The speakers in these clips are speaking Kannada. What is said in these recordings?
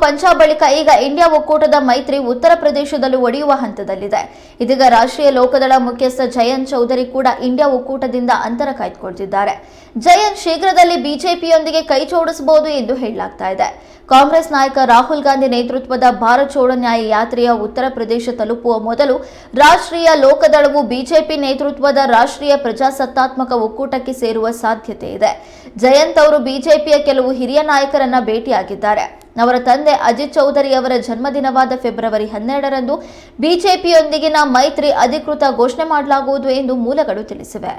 ಪಂಜಾಬ್ ಬಳಿಕ ಈಗ ಇಂಡಿಯಾ ಒಕ್ಕೂಟದ ಮೈತ್ರಿ ಉತ್ತರ ಪ್ರದೇಶದಲ್ಲೂ ಒಡೆಯುವ ಹಂತದಲ್ಲಿದೆ. ಇದೀಗ ರಾಷ್ಟ್ರೀಯ ಲೋಕದಳ ಮುಖ್ಯಸ್ಥ ಜಯಂತ್ ಚೌಧರಿ ಕೂಡ ಇಂಡಿಯಾ ಒಕ್ಕೂಟದಿಂದ ಅಂತರ ಕಾಯ್ದುಕೊಳ್ತಿದ್ದಾರೆ ಜಯಂತ್ ಶೀಘ್ರದಲ್ಲಿ ಬಿಜೆಪಿಯೊಂದಿಗೆ ಕೈ ಜೋಡಿಸಬಹುದು ಎಂದು ಹೇಳಲಾಗ್ತಾ ಇದೆ. ಕಾಂಗ್ರೆಸ್ ನಾಯಕ ರಾಹುಲ್ ಗಾಂಧಿ ನೇತೃತ್ವದ ಭಾರತ್ ಜೋಡೋ ನ್ಯಾಯ ಯಾತ್ರೆಯ ಉತ್ತರ ಪ್ರದೇಶ ತಲುಪುವ ಮೊದಲು ರಾಷ್ಟ್ರೀಯ ಲೋಕದಳವು ಬಿಜೆಪಿ ನೇತೃತ್ವದ ರಾಷ್ಟ್ರೀಯ ಪ್ರಜಾಸತ್ತಾತ್ಮಕ ಒಕ್ಕೂಟಕ್ಕೆ ಸೇರುವ ಸಾಧ್ಯತೆ ಇದೆ. ಜಯಂತ್ ಅವರು ಬಿಜೆಪಿಯ ಕೆಲವು ಹಿರಿಯ ನಾಯಕರನ್ನ ಭೇಟಿಯಾಗಿದ್ದಾರೆ. ಅವರ ತಂದೆ ಅಜಿತ್ ಚೌಧರಿ ಅವರ ಜನ್ಮದಿನವಾದ ಫೆಬ್ರವರಿ ಹನ್ನೆರಡರಂದು ಬಿಜೆಪಿಯೊಂದಿಗಿನ ಮೈತ್ರಿ ಅಧಿಕೃತ ಘೋಷಣೆ ಮಾಡಲಾಗುವುದು ಎಂದು ಮೂಲಗಳು ತಿಳಿಸಿವೆ.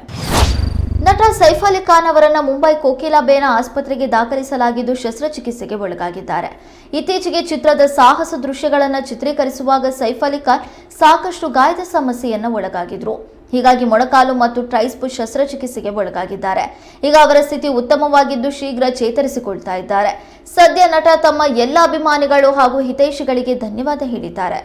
ನಟ ಸೈಫ್ ಅಲಿ ಖಾನ್ ಅವರನ್ನ ಮುಂಬೈ ಕೋಕಿಲಾಬೇನ ಆಸ್ಪತ್ರೆಗೆ ದಾಖಲಿಸಲಾಗಿದ್ದು ಶಸ್ತ್ರಚಿಕಿತ್ಸೆಗೆ ಒಳಗಾಗಿದ್ದಾರೆ. ಇತ್ತೀಚೆಗೆ ಚಿತ್ರದ ಸಾಹಸ ದೃಶ್ಯಗಳನ್ನು ಚಿತ್ರೀಕರಿಸುವಾಗ ಸೈಫ್ ಅಲಿ ಖಾನ್ ಸಾಕಷ್ಟು ಗಾಯದ ಸಮಸ್ಯೆಯನ್ನು ಒಳಗಾಗಿದ್ರು. ಹೀಗಾಗಿ ಮೊಣಕಾಲು ಮತ್ತು ಟ್ರೈಸ್ಪು ಶಸ್ತ್ರಚಿಕಿತ್ಸೆಗೆ ಒಳಗಾಗಿದ್ದಾರೆ. ಈಗ ಅವರ ಸ್ಥಿತಿ ಉತ್ತಮವಾಗಿದ್ದು ಶೀಘ್ರ ಚೇತರಿಸಿಕೊಳ್ತಾ ಇದ್ದಾರೆ. ಸದ್ಯ ನಟ ತಮ್ಮ ಎಲ್ಲ ಅಭಿಮಾನಿಗಳು ಹಾಗೂ ಹಿತೈಷಿಗಳಿಗೆ ಧನ್ಯವಾದ ಹೇಳಿದ್ದಾರೆ.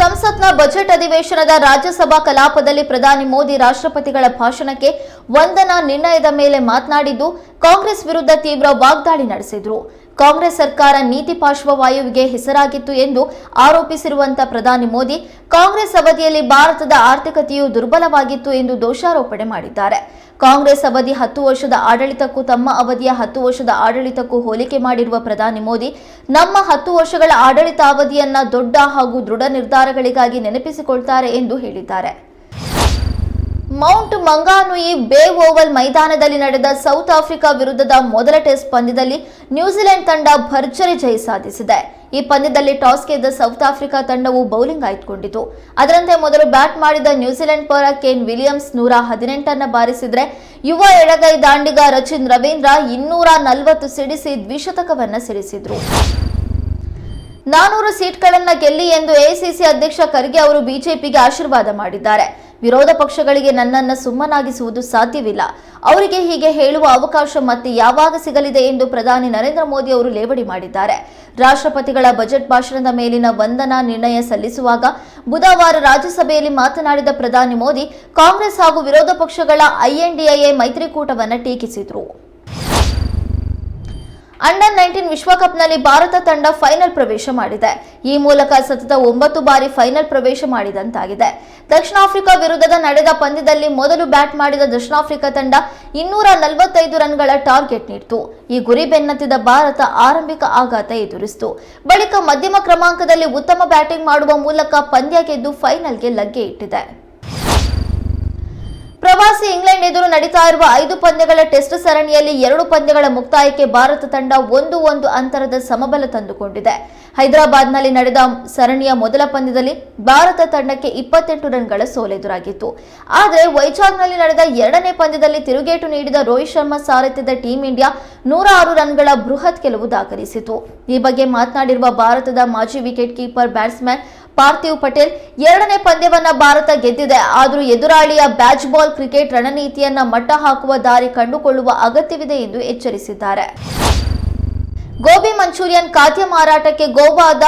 ಸಂಸತ್ನ ಬಜೆಟ್ ಅಧಿವೇಶನದ ರಾಜ್ಯಸಭಾ ಕಲಾಪದಲ್ಲಿ ಪ್ರಧಾನಿ ಮೋದಿ ರಾಷ್ಟ್ರಪತಿಗಳ ಭಾಷಣಕ್ಕೆ ವಂದನಾ ನಿರ್ಣಯದ ಮೇಲೆ ಮಾತನಾಡಿದ್ದು, ಕಾಂಗ್ರೆಸ್ ವಿರುದ್ಧ ತೀವ್ರ ವಾಗ್ದಾಳಿ ನಡೆಸಿದ್ರು. ಕಾಂಗ್ರೆಸ್ ಸರ್ಕಾರ ನೀತಿ ಪಾರ್ಶ್ವವಾಯುವಿಗೆ ಹೆಸರಾಗಿತ್ತು ಎಂದು ಆರೋಪಿಸಿರುವಂತಹ ಪ್ರಧಾನಿ ಮೋದಿ, ಕಾಂಗ್ರೆಸ್ ಅವಧಿಯಲ್ಲಿ ಭಾರತದ ಆರ್ಥಿಕತೆಯು ದುರ್ಬಲವಾಗಿತ್ತು ಎಂದು ದೋಷಾರೋಪಣೆ ಮಾಡಿದ್ದಾರೆ. ಕಾಂಗ್ರೆಸ್ ಅವಧಿ ಹತ್ತು ವರ್ಷದ ಆಡಳಿತಕ್ಕೂ ತಮ್ಮ ಅವಧಿಯ ಹತ್ತು ವರ್ಷದ ಆಡಳಿತಕ್ಕೂ ಹೋಲಿಕೆ ಮಾಡಿರುವ ಪ್ರಧಾನಿ ಮೋದಿ, ನಮ್ಮ ಹತ್ತು ವರ್ಷಗಳ ಆಡಳಿತ ಅವಧಿಯನ್ನ ದೊಡ್ಡ ಹಾಗೂ ದೃಢ ನಿರ್ಧಾರಗಳಿಗಾಗಿ ನೆನಪಿಸಿಕೊಳ್ತಾರೆ ಎಂದು ಹೇಳಿದ್ದಾರೆ. ಮೌಂಟ್ ಮಂಗಾನುಯಿ ಬೇ ಓವಲ್ ಮೈದಾನದಲ್ಲಿ ನಡೆದ ಸೌತ್ ಆಫ್ರಿಕಾ ವಿರುದ್ಧದ ಮೊದಲ ಟೆಸ್ಟ್ ಪಂದ್ಯದಲ್ಲಿ ನ್ಯೂಜಿಲೆಂಡ್ ತಂಡ ಭರ್ಜರಿ ಜಯ ಸಾಧಿಸಿದೆ. ಈ ಪಂದ್ಯದಲ್ಲಿ ಟಾಸ್ ಗೆದ್ದ ಸೌತ್ ಆಫ್ರಿಕಾ ತಂಡವು ಬೌಲಿಂಗ್ ಆಯ್ದುಕೊಂಡಿತು. ಅದರಂತೆ ಮೊದಲು ಬ್ಯಾಟ್ ಮಾಡಿದ ನ್ಯೂಜಿಲೆಂಡ್ ಪರ ಕೇನ್ ವಿಲಿಯಮ್ಸ್ ನೂರ ಹದಿನೆಂಟನ್ನು ಬಾರಿಸಿದ್ರೆ ಯುವ ಎಡಗೈ ದಾಂಡಿಗ ರಚಿನ್ ರವೀಂದ್ರ ಇನ್ನೂರ ನಲವತ್ತು ಸಿಡಿಸಿ ದ್ವಿಶತಕವನ್ನ ಸಿಡಿಸಿದ್ರು ನಾನೂರು ಸೀಟ್ಗಳನ್ನ ಗೆಲ್ಲಿ ಎಂದು ಎಐಸಿಸಿ ಅಧ್ಯಕ್ಷ ಖರ್ಗೆ ಅವರು ಬಿಜೆಪಿಗೆ ಆಶೀರ್ವಾದ ಮಾಡಿದ್ದಾರೆ. ವಿರೋಧ ಪಕ್ಷಗಳಿಗೆ ನನ್ನನ್ನು ಸುಮ್ಮನಾಗಿಸುವುದು ಸಾಧ್ಯವಿಲ್ಲ. ಅವರಿಗೆ ಹೀಗೆ ಹೇಳುವ ಅವಕಾಶ ಮತ್ತೆ ಯಾವಾಗ ಸಿಗಲಿದೆ ಎಂದು ಪ್ರಧಾನಿ ನರೇಂದ್ರ ಮೋದಿ ಅವರು ಲೇವಡಿ ಮಾಡಿದ್ದಾರೆ. ರಾಷ್ಟ್ರಪತಿಗಳ ಬಜೆಟ್ ಭಾಷಣದ ಮೇಲಿನ ವಂದನಾ ನಿರ್ಣಯ ಸಲ್ಲಿಸುವಾಗ ಬುಧವಾರ ರಾಜ್ಯಸಭೆಯಲ್ಲಿ ಮಾತನಾಡಿದ ಪ್ರಧಾನಿ ಮೋದಿ, ಕಾಂಗ್ರೆಸ್ ಹಾಗೂ ವಿರೋಧ ಪಕ್ಷಗಳ ಐಎನ್ಡಿಎ ಮೈತ್ರಿಕೂಟವನ್ನು ಟೀಕಿಸಿದರು. ಅಂಡರ್ ನೈನ್ಟೀನ್ ವಿಶ್ವಕಪ್ನಲ್ಲಿ ಭಾರತ ತಂಡ ಫೈನಲ್ ಪ್ರವೇಶ ಮಾಡಿದೆ. ಈ ಮೂಲಕ ಸತತ ಒಂಬತ್ತು ಬಾರಿ ಫೈನಲ್ ಪ್ರವೇಶ ಮಾಡಿದಂತಾಗಿದೆ. ದಕ್ಷಿಣ ಆಫ್ರಿಕಾ ವಿರುದ್ಧದ ನಡೆದ ಪಂದ್ಯದಲ್ಲಿ ಮೊದಲು ಬ್ಯಾಟ್ ಮಾಡಿದ ದಕ್ಷಿಣ ಆಫ್ರಿಕಾ ತಂಡ ಇನ್ನೂರ ನಲವತ್ತೈದು ರನ್ಗಳ ಟಾರ್ಗೆಟ್ ನೀಡಿತು. ಈ ಗುರಿ ಬೆನ್ನತ್ತಿದ ಭಾರತ ಆರಂಭಿಕ ಆಘಾತ ಎದುರಿಸಿತು. ಬಳಿಕ ಮಧ್ಯಮ ಕ್ರಮಾಂಕದಲ್ಲಿ ಉತ್ತಮ ಬ್ಯಾಟಿಂಗ್ ಮಾಡುವ ಮೂಲಕ ಪಂದ್ಯ ಗೆದ್ದು ಫೈನಲ್ಗೆ ಲಗ್ಗೆ ಇಟ್ಟಿದೆ. ಪ್ರವಾಸಿ ಇಂಗ್ಲೆಂಡ್ ಎದುರು ನಡೀತಾ ಇರುವ ಐದು ಪಂದ್ಯಗಳ ಟೆಸ್ಟ್ ಸರಣಿಯಲ್ಲಿ ಎರಡು ಪಂದ್ಯಗಳ ಮುಕ್ತಾಯಕ್ಕೆ ಭಾರತ ತಂಡ ಒಂದು ಒಂದು ಅಂತರದ ಸಮಬಲ ತಂದುಕೊಂಡಿದೆ. ಹೈದರಾಬಾದ್ನಲ್ಲಿ ನಡೆದ ಸರಣಿಯ ಮೊದಲ ಪಂದ್ಯದಲ್ಲಿ ಭಾರತ ತಂಡಕ್ಕೆ ಇಪ್ಪತ್ತೆಂಟು ರನ್ಗಳ ಸೋಲೆದುರಾಗಿತ್ತು. ಆದರೆ ವೈಜಾಗ್ನಲ್ಲಿ ನಡೆದ ಎರಡನೇ ಪಂದ್ಯದಲ್ಲಿ ತಿರುಗೇಟು ನೀಡಿದ ರೋಹಿತ್ ಶರ್ಮಾ ಸಾರಥ್ಯದ ಟೀಂ ಇಂಡಿಯಾ ನೂರ ಆರು ರನ್ಗಳ ಬೃಹತ್ ಗೆಲುವು ದಾಖಲಿಸಿತು. ಈ ಬಗ್ಗೆ ಮಾತನಾಡಿರುವ ಭಾರತದ ಮಾಜಿ wicket keeper batsman Parthiv Patel ಎರಡನೇ ಪಂದ್ಯವನ್ನ ಭಾರತ ಗೆದ್ದಿದೆ. ಆದರೂ ಎದುರಾಳಿಯ ಬ್ಯಾಚ್ ಬಾಲ್ ಕ್ರಿಕೆಟ್ ರಣನೀತಿಯನ್ನ ಮಟ್ಟ ಹಾಕುವ ದಾರಿ ಕಂಡುಕೊಳ್ಳುವ ಅಗತ್ಯವಿದೆ ಎಂದು ಎಚ್ಚರಿಸಿದ್ದಾರೆ. ಗೋಬಿ ಮಂಚೂರಿಯನ್ ಖಾದ್ಯ ಮಾರಾಟಕ್ಕೆ ಗೋವಾದ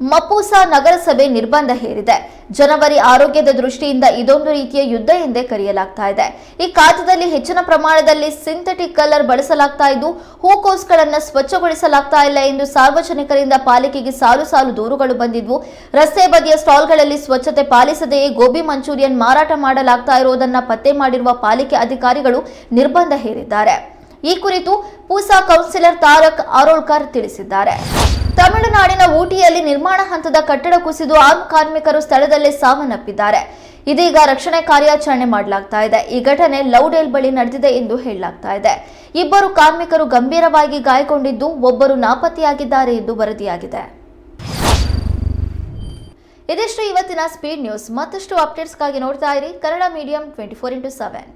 ಮಪೂಸಾ ನಗರಸಭೆ ನಿರ್ಬಂಧ ಹೇರಿದೆ. ಜನವರಿ ಆರೋಗ್ಯದ ದೃಷ್ಟಿಯಿಂದ ಇದೊಂದು ರೀತಿಯ ಯುದ್ಧ ಎಂದೇ ಕರೆಯಲಾಗ್ತಾ ಇದೆ. ಈ ಖಾದ್ಯದಲ್ಲಿ ಹೆಚ್ಚಿನ ಪ್ರಮಾಣದಲ್ಲಿ ಸಿಂಥೆಟಿಕ್ ಕಲರ್ ಬಳಸಲಾಗ್ತಾ ಇದ್ದು, ಹೂಕೋಸ್ಗಳನ್ನು ಸ್ವಚ್ಛಗೊಳಿಸಲಾಗ್ತಾ ಇಲ್ಲ ಎಂದು ಸಾರ್ವಜನಿಕರಿಂದ ಪಾಲಿಕೆಗೆ ಸಾಲು ಸಾಲು ದೂರುಗಳು ಬಂದಿದ್ವು. ರಸ್ತೆ ಬದಿಯ ಸ್ಟಾಲ್ಗಳಲ್ಲಿ ಸ್ವಚ್ಛತೆ ಪಾಲಿಸದೆಯೇ ಗೋಬಿ ಮಂಚೂರಿಯನ್ ಮಾರಾಟ ಮಾಡಲಾಗ್ತಾ ಇರುವುದನ್ನ ಪತ್ತೆ ಮಾಡಿರುವ ಪಾಲಿಕೆ ಅಧಿಕಾರಿಗಳು ನಿರ್ಬಂಧ ಹೇರಿದ್ದಾರೆ. ಈ ಕುರಿತು ಪೂಸಾ ಕೌನ್ಸಿಲರ್ ತಾರಕ್ ಆರೋಳ್ಕರ್ ತಿಳಿಸಿದ್ದಾರೆ. ತಮಿಳುನಾಡಿನ ಊಟಿಯಲ್ಲಿ ನಿರ್ಮಾಣ ಹಂತದ ಕಟ್ಟಡ ಕುಸಿದು ಆರು ಕಾರ್ಮಿಕರು ಸ್ಥಳದಲ್ಲೇ ಸಾವನ್ನಪ್ಪಿದ್ದಾರೆ. ಇದೀಗ ರಕ್ಷಣೆ ಕಾರ್ಯಾಚರಣೆ ಮಾಡಲಾಗ್ತಾ ಇದೆ. ಈ ಘಟನೆ ಲೌಡೇಲ್ ಬಳಿ ನಡೆದಿದೆ ಎಂದು ಹೇಳಲಾಗ್ತಾ ಇದೆ. ಇಬ್ಬರು ಕಾರ್ಮಿಕರು ಗಂಭೀರವಾಗಿ ಗಾಯಗೊಂಡಿದ್ದು, ಒಬ್ಬರು ನಾಪತ್ತೆಯಾಗಿದ್ದಾರೆ ಎಂದು ವರದಿಯಾಗಿದೆ. ಇದಿಷ್ಟು ಇವತ್ತಿನ ಸ್ಪೀಡ್ ನ್ಯೂಸ್ ಮತ್ತಷ್ಟು ಅಪ್ಡೇಟ್ಸ್ಗಾಗಿ ನೋಡ್ತಾ ಇರಿ. Kannada medium twenty four into seven